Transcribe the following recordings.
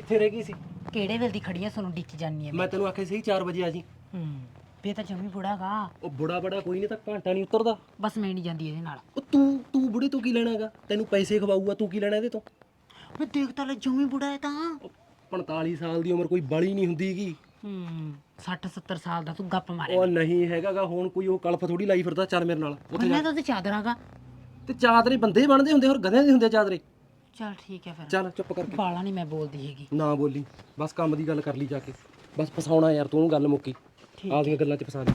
ਕਿੱਥੇ ਰਹਿ ਗਈ ਸੀ? ਕਿਹੜੇ ਵੇਲੇ ਦੀ ਖੜੀਆਂ ਸਾਨੂੰ ਡਿੱਕ ਜਾਨੀ ਐ ਮੈਂ ਤੈਨੂੰ ਆਖਿਆ ਸੀ 4 ਵਜੇ ਆ ਜੀ। ਹੂੰ ਵੇ ਤਾਂ ਜੰਮੀ ਬੁੜਾਗਾ ਉਹ ਬੁੜਾ ਬੜਾ ਕੋਈ ਨਹੀਂ ਤਾਂ ਘੰਟਾ ਨਹੀਂ ਉਤਰਦਾ। ਬਸ ਮੈਂ ਨਹੀਂ ਜਾਂਦੀ ਇਹਦੇ ਨਾਲ। ਉਹ ਤੂੰ ਤੂੰ ਬੁੜੇ ਤੋਂ ਕੀ ਲੈਣਾਗਾ? ਤੈਨੂੰ ਪੈਸੇ ਖਵਾਊਗਾ ਤੂੰ ਕੀ ਲੈਣਾ ਇਹਦੇ ਤੋਂ? ਵੇ ਦੇਖ ਤਾਂ ਲੈ ਜੰਮੀ ਬੁੜਾ ਹੈ ਤਾਂ। ਉਹ 45 ਸਾਲ ਦੀ ਉਮਰ ਕੋਈ ਬੜੀ ਨਹੀਂ ਹੁੰਦੀਗੀ। ਹੂੰ 60 70 ਸਾਲ ਦਾ ਤੂੰ ਗੱਪ ਮਾਰੇ ਉਹ ਨਹੀਂ ਹੈਗਾਗਾ ਹੁਣ ਕੋਈ ਉਹ ਕਲਫ ਥੋੜੀ ਲਾਈ ਫਿਰਦਾ ਚੱਲ ਮੇਰੇ ਨਾਲ। ਉੱਥੇ ਮੈਂ ਤਾਂ ਤੇ ਚਾਦਰਾਗਾ। ਤੇ ਚਾਦਰੇ ਬੰਦੇ ਬਣਦੇ ਹੁੰਦੇ ਹੋਰ ਗਧਿਆਂ ਦੇ ਹੁੰਦੇ ਚਾਦਰੇ? ਚਲ ਠੀਕ ਹੈ ਫਿਰ। ਚੱਲ ਚੁੱਪ ਕਰਕੇ। ਬਾਲਾ ਨਹੀਂ ਮੈਂ ਬੋਲਦੀ ਹੈਗੀ। ਨਾ ਬੋਲੀ। ਬਸ ਕੰਮ ਦੀ ਗੱਲ ਕਰ ਲਈ ਜਾ ਕੇ। ਬਸ ਫਸਾਉਣਾ ਯਾਰ ਤੂੰ ਗੱਲ ਮੁੱਕੀ। ਆਪਦੀਆਂ ਗੱਲਾਂ 'ਚ ਫਸਾ ਲਈ।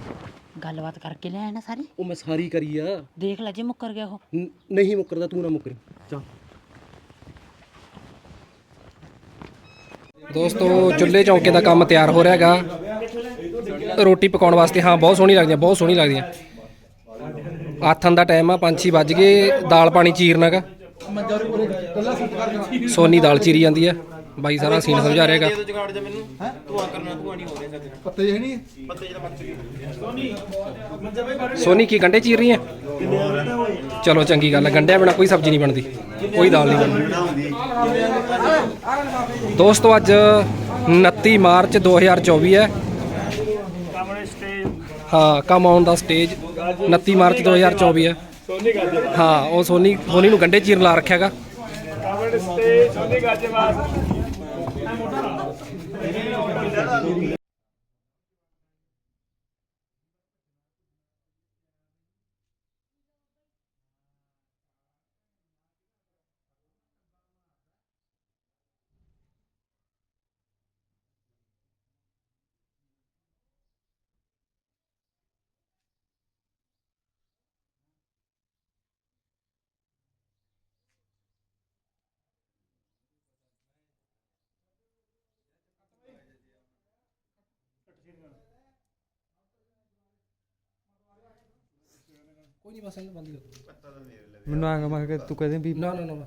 ਗੱਲਬਾਤ ਕਰਕੇ ਲੈ ਨਾ ਸਾਰੀ? ਉਹ ਮੈਂ ਸਾਰੀ ਕਰੀ ਆ। ਦੇਖ ਲੈ ਜੇ ਮੁੱਕਰ ਗਿਆ ਉਹ। ਨ- ਨਹੀਂ ਮੁੱਕਰਦਾ ਤੂੰ ਨਾ ਮੁੱਕਰੀ। ਚੱਲ। ਦੋਸਤੋ ਚੁੱਲ੍ਹੇ ਚੌਂਕੇ ਦਾ ਕੰਮ ਤਿਆਰ ਹੋ ਰਿਹਾ ਹੈਗਾ ਰੋਟੀ ਪਕਾਉਣ ਵਾਸਤੇ ਹਾਂ ਬਹੁਤ ਸੋਹਣੀ ਲੱਗਦੀ ਹੈ ਬਹੁਤ ਸੋਹਣੀ ਲੱਗਦੀ ਹੈ ਆਥਨ ਦਾ ਟਾਈਮ ਆ 5-6 ਵੱਜ ਗਏ ਦਾਲ ਪਾਣੀ ਚੀਰਨਾਗਾ। ਸੋਨੀ ਦਾਲ ਚੀਰੀ ਜਾਂਦੀ ਹੈ। ਬਾਈ ਸਾਰਾ ਸੀਨ ਸਮਝਾ ਰਿਹਾ ਹੈਗਾ। ਪੱਤੇ ਜਿਹੇ ਨਹੀਂ ਸੋਨੀ, ਕੀ ਗੰਡੇ ਚੀਰ ਰਹੀ ਹੈ? ਚਲੋ, ਚੰਗੀ ਗੱਲ ਹੈ। ਗੰਡਿਆਂ ਬਿਨਾ ਕੋਈ ਸਬਜ਼ੀ ਨਹੀਂ ਬਣਦੀ। ਕੋਈ ਦਾਲ ਨਹੀਂ ਬਣਦੀ। ਦੋਸਤੋ, ਅੱਜ 29 ਮਾਰਚ 2024 ਹੈ। ਹਾਂ, come on the stage 29 March 2024 ਹੈ। ਹਾਂ ਉਹ ਸੋਨੀ ਸੋਨੀ ਨੂੰ ਗੰਡੇ ਚੀਰਨ ਲਾ ਰੱਖਿਆਗਾ। ਕੋਈ ਨਹੀਂ ਬਸ ਇਹ ਬੰਦ ਮੈਨੂੰ ਆਂਗਾ ਮੈਂ ਕਿ ਤੂੰ ਕਹਦੇ ਵੀ ਨਾ ਨਾ ਨਾ